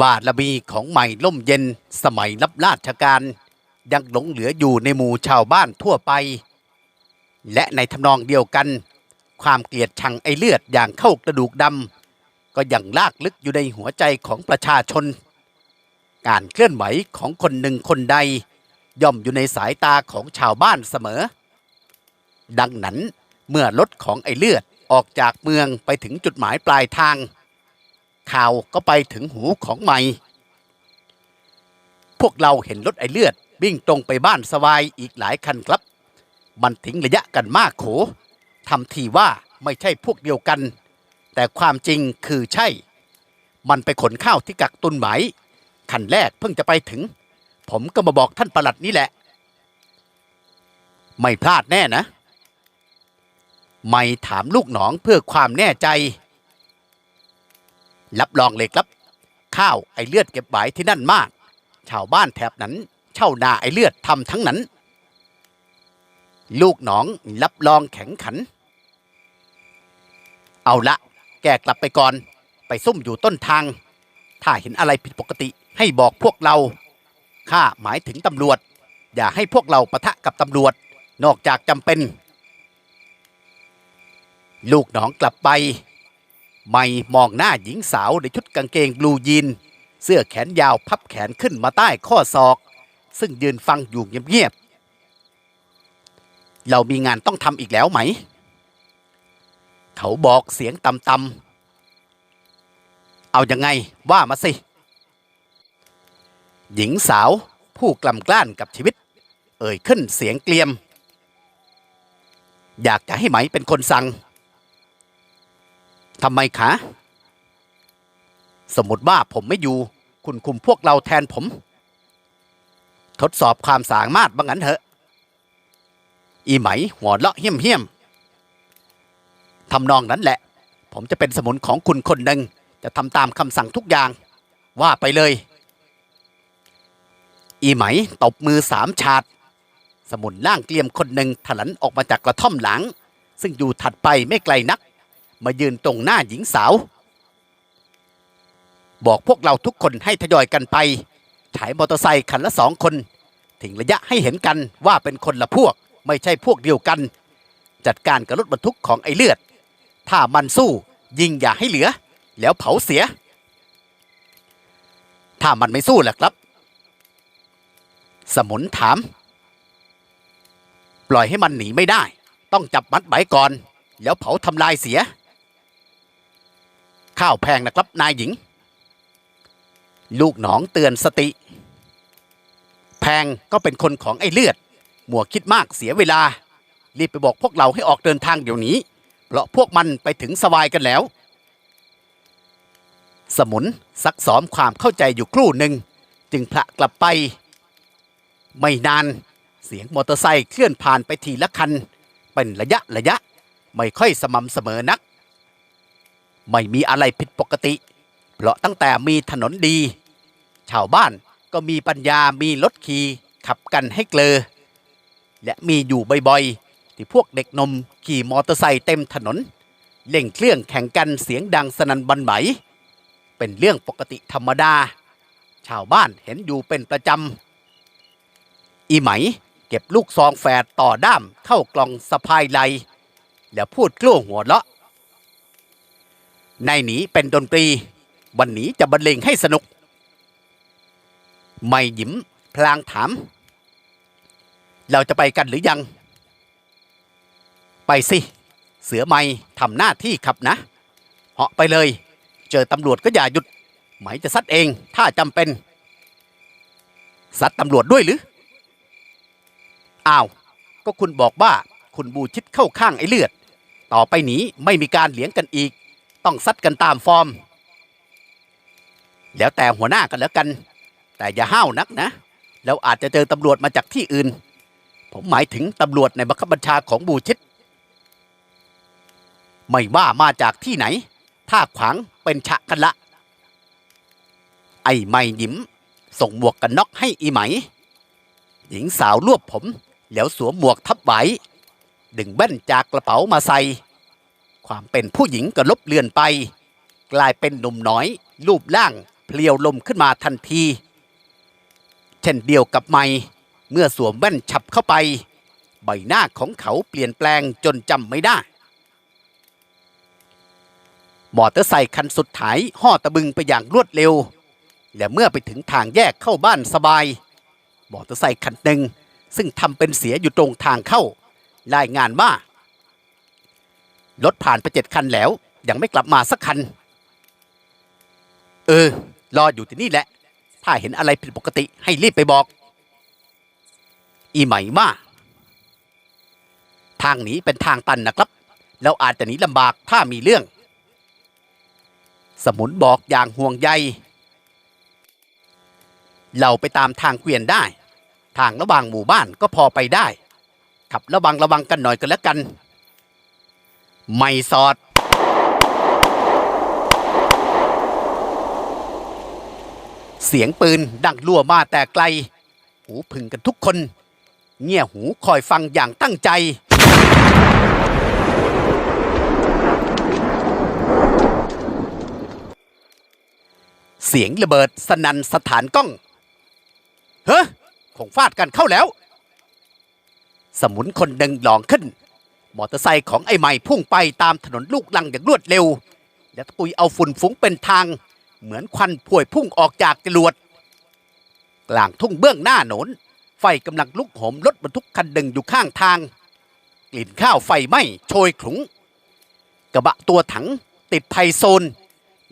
บาทละบีของใหม่ล่มเย็นสมัยรับราชการ ยังหลงเหลืออยู่ในหมู่ชาวบ้านทั่วไป และในทำนองเดียวกัน ความเกลียดชังไอเลือดอย่างเข้ากระดูกดำก็ยังลากลึกอยู่ในหัวใจของประชาชน การเคลื่อนไหวของคนหนึ่งคนใด ย่อมอยู่ในสายตาของชาวบ้านเสมอ ดังนั้นเมื่อรถของไอเลือดออกจากเมืองไปถึงจุดหมายปลายทาง ข่าวก็ไปถึงหูของใหม่ พวกเราเห็นรถไอเลือด วิ่งตรงไปบ้านสวายอีกหลายคันครับ มันทิ้งระยะกันมากโขทำทีว่าไม่ใช่พวกเดียวกัน แต่ความจริงคือใช่ มันไปขนข้าวที่กักตุนไหมคันแรกเพิ่งจะไปถึง ผมก็มาบอกท่านประหลัดนี่แหละ ไม่พลาดแน่นะ ไม่ถามลูกหนองเพื่อความแน่ใจ รับรองเลยครับ ข้าวไอเลือดเก็บไว้ที่นั่นมาก ชาวบ้านแถบนั้น เช่านาไอเลือดทำทั้งนั้น ลูกหนองรับรองแข็งขัน เอาละ แกกลับไปก่อน ไปซุ่มอยู่ต้นทาง ถ้าเห็นอะไรผิดปกติให้บอกพวกเรา ข้าหมายถึงตำรวจ อย่าให้พวกเราปะทะกับตำรวจ นอกจากจำเป็น ลูกหนองกลับไป ไม่มองหน้าหญิงสาวในชุดกางเกงบลูยีน เสื้อแขนยาวพับแขนขึ้นมาใต้ข้อศอก ซึ่งยืนฟังอยู่เงียบๆเรามีงานต้องทำอีกแล้วไหม เขาบอกเสียงต่ำๆเอายังไงว่ามาสิ หญิงสาวผู้กล่ำกล้านกับชีวิต เอ่ยขึ้นเสียงเกลียม อยากจะให้ไหมเป็นคนสั่ง ทำไมคะ สมมติว่าผมไม่อยู่ คุณคุมพวกเราแทนผม ทดสอบความสามารถบ้างงั้นเถอะ อีไหมหัวเราะเหี้ยมเหี้ยมๆทำนองนั้นแหละ ผมจะเป็นสมุนของคุณคนหนึ่งจะทำตามคำสั่งทุกอย่าง ว่าไปเลย อีไหมตบมือสามฉาด สมุนล่างเกลียมคนหนึ่งถลันออกมาจากกระท่อมหลัง ซึ่งอยู่ถัดไปไม่ไกลนัก มายืนตรงหน้าหญิงสาว บอกพวกเราทุกคนให้ทยอยกันไปฉายมอเตอร์ไซค์คันละสองคน ถึงระยะให้เห็นกันว่าเป็นคนละพวก ไม่ใช่พวกเดียวกัน จัดการกับรถบรรทุกของไอเลือด ถ้ามันสู้ยิงอย่าให้เหลือ แล้วเผาเสีย ถ้ามันไม่สู้ล่ะครับ สมุนถาม ปล่อยให้มันหนีไม่ได้ ต้องจับมัดไว้ก่อน แล้วเผาทำลายเสีย ข้าวแพงนะครับนายหญิง ลูกหนองเตือนสติ แพงก็เป็นคนของไอ้เลือดมัวคิดมากเสียเวลา รีบไปบอกพวกเราให้ออกเดินทางเดี๋ยวนี้ เพราะพวกมันไปถึงสวายกันแล้ว สมุนซักซ้อมความเข้าใจอยู่ครู่หนึ่ง จึงพละกลับไป ไม่นานเสียงมอเตอร์ไซค์เคลื่อนผ่านไปทีละคัน เป็นระยะระยะ ไม่ค่อยสม่ำเสมอนัก ไม่มีอะไรผิดปกติ เพราะตั้งแต่มีถนนดี ชาวบ้านก็มีปัญญามีรถขี่ขับกันให้เกลอ และมีอยู่บ่อยๆ ที่พวกเด็กนมขี่มอเตอร์ไซค์เต็มถนนเล่งเครื่องแข่งกันเสียงดังสนั่นบันไหวเป็นเรื่องปกติธรรมดา ชาวบ้านเห็นอยู่เป็นประจำ อีไหมเก็บลูกซองแฝดต่อด้ามเข้ากล่องสะพายไหลแล้วพูดกลั้วหัวเราะ ในหนีเป็นดนตรี วันนี้จะบรรเลงให้สนุก ไม่หยิมพลางถาม เราจะไปกันหรือยัง ไปสิ เสือไม่ทำหน้าที่ขับนะ เหาะไปเลย เจอตำรวจก็อย่าหยุด ไหมจะซัดเองถ้าจำเป็น ซัดตำรวจด้วยหรือ อ้าว ก็คุณบอกว่าคุณบูชิดเข้าข้างไอ้เลือด ต่อไปนี้ไม่มีการเหลียงกันอีก ต้องซัดกันตามฟอร์ม แล้วแต่หัวหน้ากันแล้วกัน แต่อย่าห้าวนักนะแล้วอาจจะเจอตำรวจมาจากที่อื่น ผมหมายถึงตำรวจในบังคับบัญชาของบูชิดไม่ว่ามาจากที่ไหน ถ้าขวางเป็นฉะกันละ ไอ้ไม่หยิมส่งหมวกกันน็อกให้อีไหม หญิงสาวรวบผม แล้วสวมหมวกทับไว้ดึงแว่นจากกระเป๋ามาใส่ ความเป็นผู้หญิงก็ลบเลือนไป กลายเป็นหนุ่มน้อย รูปร่างเพลียวลมขึ้นมาทันที เช่นเดียวกับไม่เมื่อสวมแว่นฉับเข้าไป ใบหน้าของเขาเปลี่ยนแปลงจนจำไม่ได้ มอเตอร์ไซคันสุดท้ายห่อตะบึงไปอย่างรวดเร็ว และเมื่อไปถึงทางแยกเข้าบ้านสบาย มอเตอร์ไซคันหนึ่งซึ่งทำเป็นเสียอยู่ตรงทางเข้ารายงานว่า รถผ่านไปเจ็ดคันแล้ว ยังไม่กลับมาสักคัน เออ รออยู่ที่นี่แหละ ถ้าเห็นอะไรผิดปกติให้รีบไปบอก อีไหมว่าทางหนีเป็นทางตันนะครับแล้วอาจจะหนีลำบากถ้ามีเรื่อง สมุนบอกอย่างห่วงใย เราไปตามทางเกวียนได้ ทางระหว่างหมู่บ้านก็พอไปได้ ขับระวังระวังกันหน่อยกันแล้วกัน ไม่สอด เสียงปืนดังลั่วมาแต่ไกล หูพึงกันทุกคน เงี่ยหูคอยฟังอย่างตั้งใจ เสียงระเบิดสนันสถานกล้อง เฮ้อคงฟาดกันเข้าแล้ว สมุนคนหนึ่งหลองขึ้น มอเตอร์ไซค์ของไอ้ใหม่พุ่งไปตามถนนลูกลังอย่างรวดเร็ว และตะกุยเอาฝุ่นฟุ้งเป็นทาง เหมือนควันพวยพุ่งออกจากจรวด กลางทุ่งเบื้องหน้าโหนน ไฟกำลังลุกโหมรถบรรทุกคันหนึ่งอยู่ข้างทาง กลิ่นข้าวไฟไหม้โชยขลุง กระบะตัวถังติดไพโซน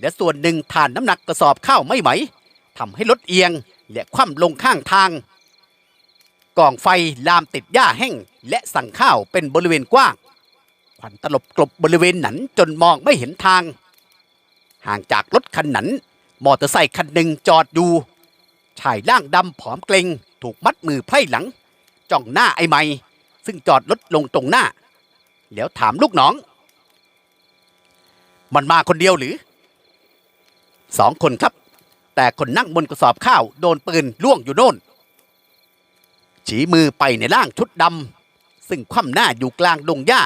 และส่วนหนึ่งฐานน้ำหนักกระสอบข้าวไม่ไหวทำให้รถเอียงและคว่ำลงข้างทาง กองไฟลามติดหญ้าแห้ง และสั่งข้าวเป็นบริเวณกว้างควันตลบกลบบริเวณนั้นจนมองไม่เห็นทาง ห่างจากรถคันนั้น มอเตอร์ไซค์คันหนึ่งจอดอยู่ชายร่างดำผอมเกรงถูกมัดมือไพร่หลัง จ้องหน้าไอ้ไม่ซึ่งจอดรถลงตรงหน้า แล้วถามลูกน้อง มันมาคนเดียวหรือสองคนครับ แต่คนนั่งบนกระสอบข้าวโดนปืนล่วงอยู่โน่น ฉีมือไปในร่างชุดดำซึ่งคว่ำหน้าอยู่กลางดงหญ้า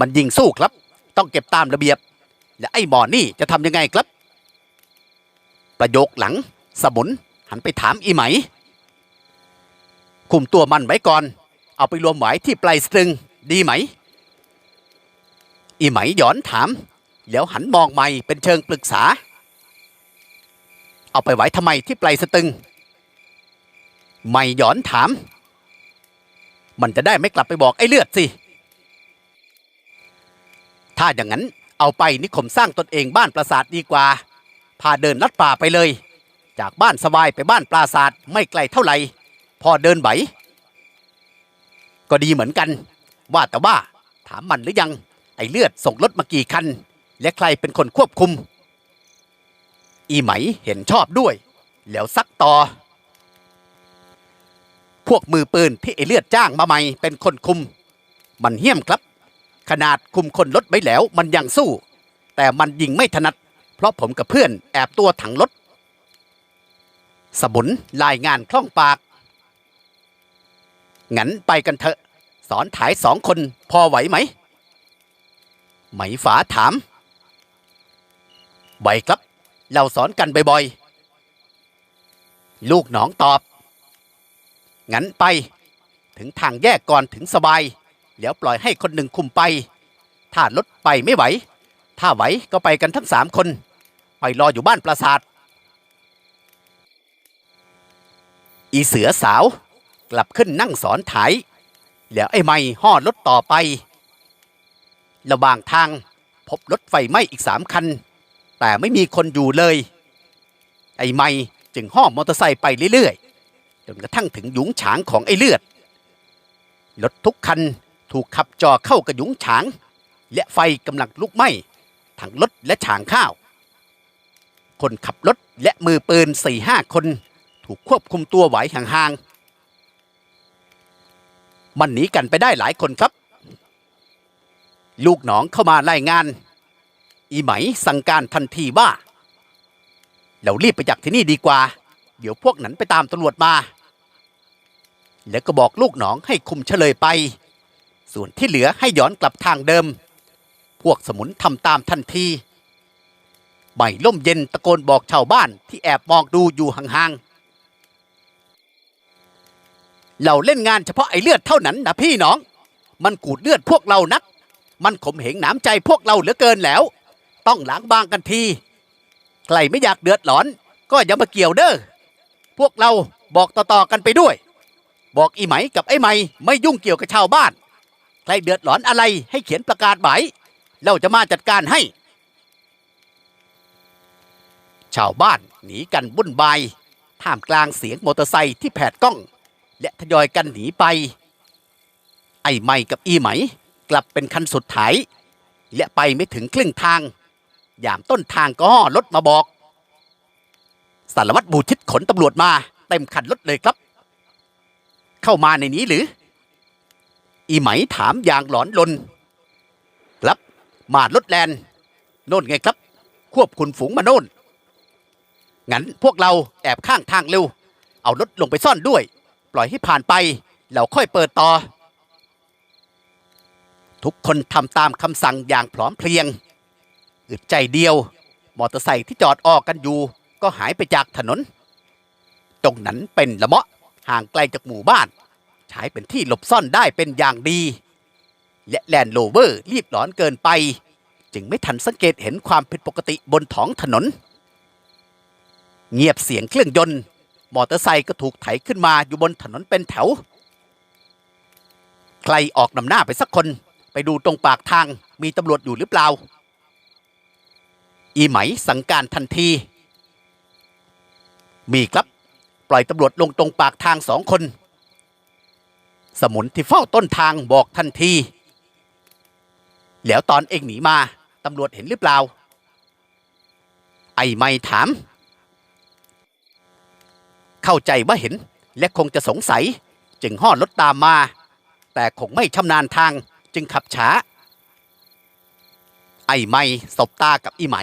มันยิงสู้ครับ ต้องเก็บตามระเบียบ และไอ้หมอนี่จะทำยังไงครับ ประโยคหลัง สมุนหันไปถามอีไหม คุมตัวมันไว้ก่อน เอาไปรวมไว้ที่ปลายสตรึงดีไหม อีไหมหย้อนถาม แล้วหันมองไม่เป็นเชิงปรึกษา เอาไปไว้ทำไมที่ปลายสตรึง ไม่หย้อนถาม มันจะได้ไม่กลับไปบอกไอ้เลือดสิ ถ้าอย่างนั้นเอาไปนิคมสร้างตนเองบ้านปราสาทดีกว่า พาเดินลัดป่าไปเลย จากบ้านสบายไปบ้านปราสาทไม่ไกลเท่าไหร่ พอเดินไหว ก็ดีเหมือนกัน ว่าแต่ว่าถามมันหรือยัง ไอ้เลือดส่งรถมากี่คัน และใครเป็นคนควบคุม อีไหมเห็นชอบด้วย แล้วซักต่อ วกมือปืนที่ไอ้เลือดจ้างมาใหม่เป็นคนคุม มันเหี้ยมครับ ขนาดคุมคนรถไว้แล้วมันยังสู้ แต่มันยิงไม่ถนัด เพราะผมกับเพื่อนแอบตัวถังรถ สมุนรายงานคล่องปากงั้นไปกันเถอะ สอนถ่ายสองคนพอไหวไหม ไหมฝาถามไหวครับ เราสอนกันบ่อยๆ ลูกหนองตอบ งั้นไป ถึงทางแยกก่อนถึงสบาย แล้วปล่อยให้คนหนึ่งคุมไป ถ้ารถไปไม่ไหว ถ้าไหวก็ไปกันทั้งสามคน ไปรออยู่บ้านปราสาท อีเสือสาวกลับขึ้นนั่งสอนถ่ายแล้วไอ้ไม่ห่อรถต่อไประหว่างทางพบรถไฟไหม้อีกสามคัน แต่ไม่มีคนอยู่เลย ไอ้ไม่จึงห่อมอเตอร์ไซค์ไปเรื่อย จนกระทั่งถึงหยุงฉางของไอ้เลือดรถทุกคันถูกขับจ่อเข้ากับหยุงฉาง และไฟกำลังลุกไหม้ทั้งรถและฉางข้าว คนขับรถและมือปืนสี่ห้าคน ถูกควบคุมตัวไว้ห่างๆมันหนีกันไปได้หลายคนครับ ลูกหนองเข้ามารายงาน อีไหมสั่งการทันทีว่า เรารีบไปจากที่นี่ดีกว่า เดี๋ยวพวกนั้นไปตามตำรวจมา แล้วก็บอกลูกหนองให้คุมเฉลยไป ส่วนที่เหลือให้ย้อนกลับทางเดิม พวกสมุนทำตามทันทีไม่ล่มเย็นตะโกนบอกชาวบ้านที่แอบมองดูอยู่ห่างๆ เราเล่นงานเฉพาะไอเลือดเท่านั้นนะพี่น้อง มันกูดเลือดพวกเรานัก มันข่มเหงหนามใจพวกเราเหลือเกินแล้ว ต้องล้างบางกันที ใครไม่อยากเดือดร้อน ก็อย่ามาเกี่ยวเด้อ พวกเราบอกต่อๆกันไปด้วย บอกอีไหมกับไอ้ไหมไม่ยุ่งเกี่ยวกับชาวบ้าน ใครเดือดร้อนอะไรให้เขียนประกาศหมายเราจะมาจัดการให้ ชาวบ้านหนีกันวุ่นวายท่ามกลางเสียงมอเตอร์ไซค์ที่แผดกล้อง และทยอยกันหนีไป ไอ้ไม่กับอีไหม กลับเป็นคันสุดท้ายและไปไม่ถึงครึ่งทาง ยามต้นทางก็รถมาบอก สารวัตรบูชิดขนตำรวจมา เต็มคันรถเลยครับ เข้ามาในนี้หรือ อีไหมถามอย่างหลอนลนครับ มารถแลนโน่นไงครับ ควบคุมฝูงมาโน่น งั้นพวกเราแอบข้างทางเร็ว เอารถลงไปซ่อนด้วย ปล่อยให้ผ่านไปแล้วค่อยเปิดต่อ ทุกคนทำตามคำสั่งอย่างพร้อมเพรียง อึดใจเดียว มอเตอร์ไซค์ที่จอดออกกันอยู่ ก็หายไปจากถนน ตรงนั้นเป็นละเมาะห่างไกลจากหมู่บ้าน ใช้เป็นที่หลบซ่อนได้เป็นอย่างดี และแลนด์โรเวอร์รีบร้อนเกินไป จึงไม่ทันสังเกตเห็นความผิดปกติบนท้องถนน เงียบเสียงเครื่องยนต์ มอเตอร์ไซค์ก็ถูกไถขึ้นมาอยู่บนถนนเป็นแถว ใครออกนำหน้าไปสักคน ไปดูตรงปากทางมีตำรวจอยู่หรือเปล่า อีไหมสั่งการทันที มีครับ ปล่อยตำรวจลงตรงปากทางสองคน สมุนที่เฝ้าต้นทางบอกทันที แล้วตอนเองหนีมาตำรวจเห็นหรือเปล่า ไอ้ไม่ถาม เข้าใจว่าเห็นและคงจะสงสัย จึงห่อรถตามมา แต่คงไม่ชำนาญทางจึงขับช้า ไอ้ไม่สบตากับอีไหม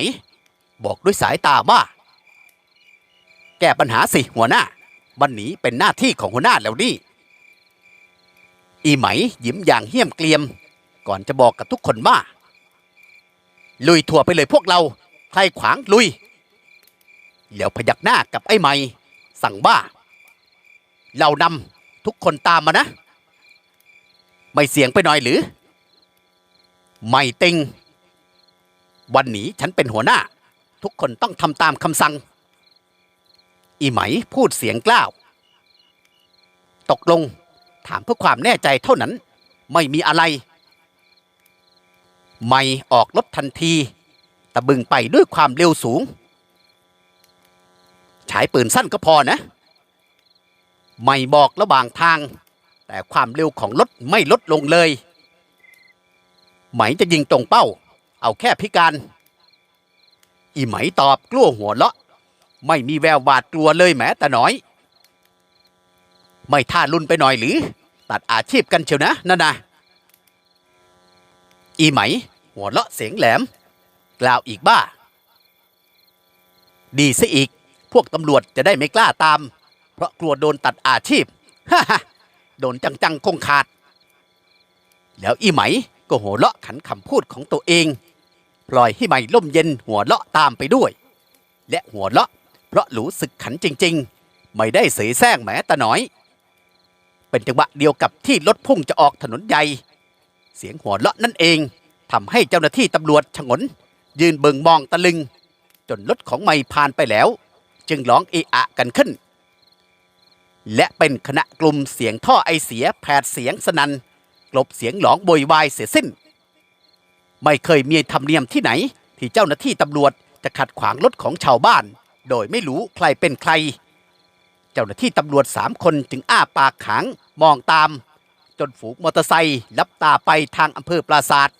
บอกด้วยสายตาว่า แก้ปัญหาสิหัวหน้า วันนี้เป็นหน้าที่ของหัวหน้าแล้วนี่ อีไหมยิ้มอย่างเหี้ยมเกลียม ก่อนจะบอกกับทุกคนว่า ลุยถั่วไปเลยพวกเราใครขวางลุยแล้วพยักหน้ากับไอ้ไหมสั่งว่าเรานำทุกคนตามมานะ ไม่เสียงไปหน่อยหรือ ไม่ติง วันนี้ฉันเป็นหัวหน้า ทุกคนต้องทำตามคำสั่ง อีไหมพูดเสียงกล้าว ตกลง ถามเพื่อความแน่ใจเท่านั้น ไม่มีอะไร ไม่ออกรถทันที ตะบึงไปด้วยความเร็วสูง ฉายปืนสั้นก็พอนะ ไม่บอกระหว่างทาง แต่ความเร็วของรถไม่ลดลงเลย ไหมจะยิงตรงเป้า เอาแค่พิการ อีไหมตอบกลัวหัวเราะ ไม่มีแววหวาดกลัวเลยแม้แต่น้อย ไม่ท่ารุนไปหน่อยหรือ ตัดอาชีพกันเชียวนะนั่นนะอีไหม หัวเราะเสียงแหลม กล่าวอีกบ้า ดีซะอีก พวกตำรวจจะได้ไม่กล้าตาม เพราะกลัวโดนตัดอาชีพฮ่าโดนจังๆคงขาด แล้วอีไหมก็หัวเราะขันคำพูดของตัวเอง ปล่อยให้ไม่ล่มเย็นหัวเราะตามไปด้วย และหัวเราะ เพราะรู้สึกขันจริง ๆ ไม่ได้เสแสร้งแม้แต่น้อย เป็นจังหวะเดียวกับที่รถพุ่งจะออกถนนใหญ่ เสียงหัวเราะนั่นเองทำให้เจ้าหน้าที่ตำรวจฉงน ยืนเบิงมองตะลึง จนรถของไม่ผ่านไปแล้ว จึงร้องเอะอะกันขึ้น และเป็นคณะกลุ่มเสียงท่อไอเสียแผดเสียงสนัน่นกลบเสียงหลองโวยวายเสียสิ้น ไม่เคยมีธรรมเนียมที่ไหน ที่เจ้าหน้าที่ตำรวจจะขัดขวางรถของชาวบ้าน โดยไม่รู้ใครเป็นใคร เจ้าหน้าที่ตำรวจสามคนจึงอ้าปากขางมองตาม จนฝูงมอเตอร์ไซค์ลับตาไปทางอำเภอปราศาสตร์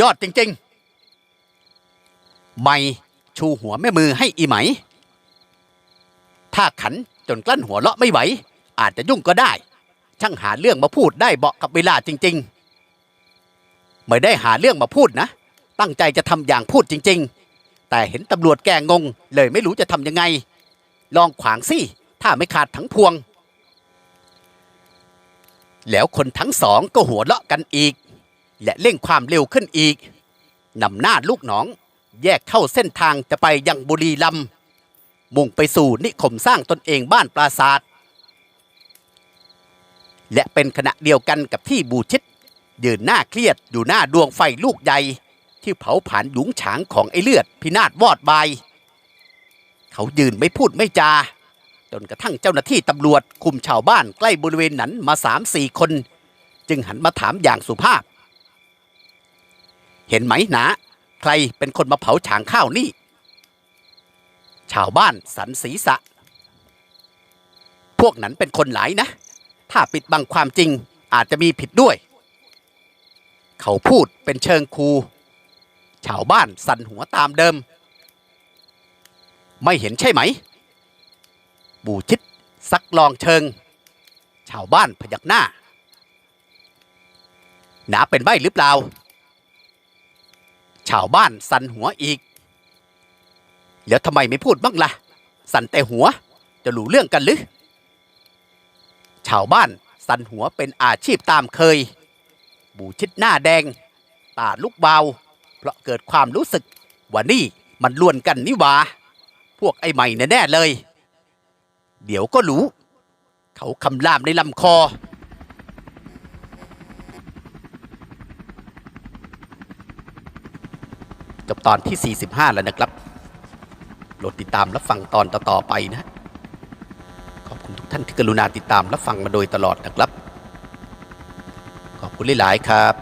ยอดจริง ๆ ไม่ชูหัวแม่มือให้อีไหม ถ้าขันจนกลั้นหัวเราะไม่ไหว อาจจะยุ่งก็ได้ ช่างหาเรื่องมาพูดได้เบาะกับเวลาจริง ๆ ไม่ได้หาเรื่องมาพูดนะ ตั้งใจจะทำอย่างพูดจริง ๆ แต่เห็นตำรวจแกงง เลยไม่รู้จะทำยังไง ลองขวางสิ ถ้าไม่ขาดทั้งพวง แล้วคนทั้งสองก็หัวเราะกันอีก และเร่งความเร็วขึ้นอีกนำหน้าลูกน้อง แยกเข้าเส้นทางจะไปยังบุรีรัมย์มุ่งไปสู่นิคมสร้างตนเองบ้านปราศาสตร์และเป็นขณะเดียวกันกับที่บูชิดยืนหน้าเครียดอยู่หน้าดวงไฟลูกใหญ่ ที่เผาผลาญหยุงฉางของไอ้เลือดพินาศวอดบาย เขายืนไม่พูดไม่จา จนกระทั่งเจ้าหน้าที่ตำรวจคุมชาวบ้านใกล้บริเวณนั้นมาสามสี่คน จึงหันมาถามอย่างสุภาพ เห็นไหมนาใครเป็นคนมาเผาฉางข้าวนี่ ชาวบ้านสันศีษะ พวกนั้นเป็นคนหลายนะ ถ้าปิดบังความจริงอาจจะมีผิดด้วย เขาพูดเป็นเชิงคู ชาวบ้านสั่นหัวตามเดิม ไม่เห็นใช่ไหม บูชิดซักลองเชิง ชาวบ้านพยักหน้า หนาเป็นใบหรือเปล่า ชาวบ้านสั่นหัวอีก แล้วทำไมไม่พูดบ้างล่ะ สั่นแต่หัวจะรู้เรื่องกันหรือ ชาวบ้านสั่นหัวเป็นอาชีพตามเคย บูชิดหน้าแดง ตาลุกเบา เพราะเกิดความรู้สึกว่านี่มันล้วนกันนี่หวาพวกไอ้ใหม่แน่ๆเลย เดี๋ยวก็รู้ เขาคำรามในลำคอ จบตอนที่ 45 แล้วนะครับโปรดติดตามรับฟังตอนต่อๆไปนะ ขอบคุณทุกท่านที่กรุณาติดตามรับฟังมาโดยตลอดนะครับ ขอบคุณหลายๆครับ